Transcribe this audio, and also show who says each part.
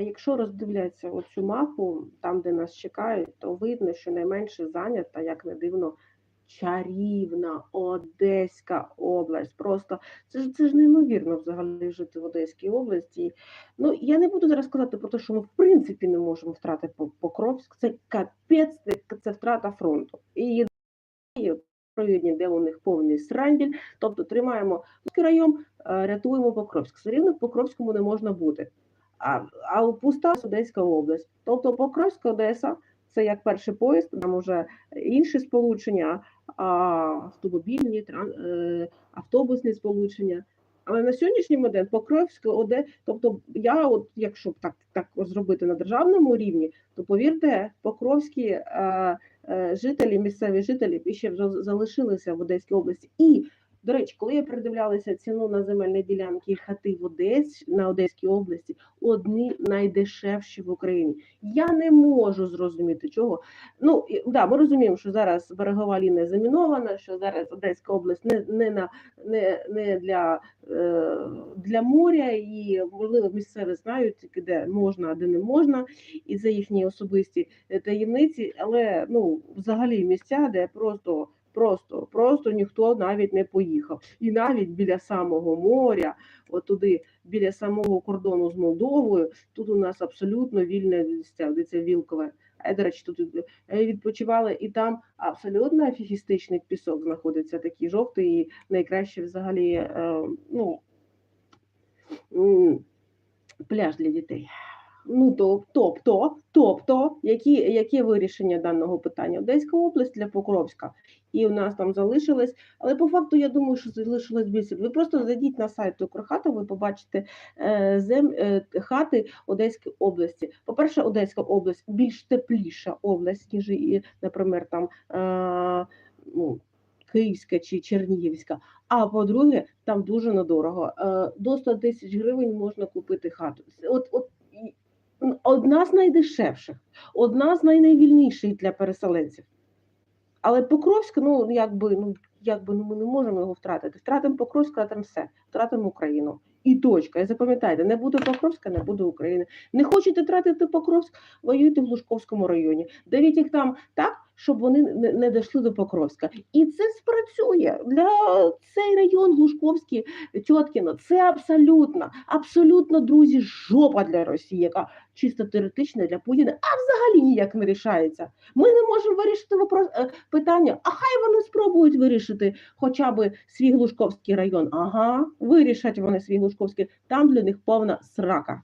Speaker 1: якщо роздивлятися оцю мапу, там, де нас чекають, то видно, що найменше зайнята, як не дивно, чарівна Одеська область. Просто це ж це ж неймовірно взагалі жити в Одеській області. Ну я не буду зараз казати про те, що ми в принципі не можемо втратити По- Покровськ. Це капець, це, втрата фронту. І провідні, де у них повний сранділь, тобто тримаємо Луцький район, е, рятуємо Покровськ. Все рівно в Покровському не можна бути. А, а пуста Одеська область. Тобто Покровська Одеса це як перший поїзд, там вже інші сполучення, автомобільні, е, автобусні сполучення. Але на сьогоднішній момент Покровська Оде, тобто я, от якщо так, так зробити на державному рівні, то повірте, покровські е, е, жителі, місцеві жителі ще залишилися в Одеській області. І, до речі, коли я передивлялася ціну на земельні ділянки і хати в Одесі на Одеській області, одні найдешевші в Україні. Я не можу зрозуміти чого. Ну да, ми розуміємо, що зараз берегова лінія замінована, що зараз Одеська область не, не на не, не для, е, для моря, і можливо місцеві знають де можна, а де не можна, і це їхні особисті е, таємниці. Але ну взагалі місця, де просто. Просто, просто ніхто навіть не поїхав. І навіть біля самого моря, отуди, біля самого кордону з Молдовою, тут у нас абсолютно вільне місця, де це Вілкове. А до тут е, відпочивали, і там абсолютно афігістичний пісок знаходиться, такий жовтий, і найкраще взагалі е, ну, пляж для дітей. Ну, тобто, тобто, які, яке вирішення даного питання? Одеська область для Покровська, і у нас там залишилось, але по факту я думаю, що залишилось більше. Ви просто зайдіть на сайт Укрхата, ви побачите е, зем, е, хати Одеської області. По-перше, Одеська область більш тепліша область, ніж, і, наприклад, там е, ну, Київська чи Чернігівська. А по-друге, там дуже недорого. Е, до 100 тисяч гривень можна купити хату. От, от одна з найдешевших, одна з найнайвільніших для переселенців. Але Покровськ, ну якби, ну якби ну, ми не можемо його втратити. Втратимо Покровськ, втратимо все, втратимо Україну. І точка. І запам'ятайте, не буде Покровська, не буде України. Не хочете тратити Покровськ, воюйте в Лужковському районі. Давіть їх там так, щоб вони не, дійшли до Покровська. І це спрацює для цей район Глушковський, Тьоткіно. Це абсолютно, абсолютно, друзі, жопа для Росії, яка чисто теоретична для Путіна, а взагалі ніяк не рішається. Ми не можемо вирішити вопрос, е, питання, а хай вони спробують вирішити хоча б свій Глушковський район. Ага, вирішать вони свій Глушковський, там для них повна срака.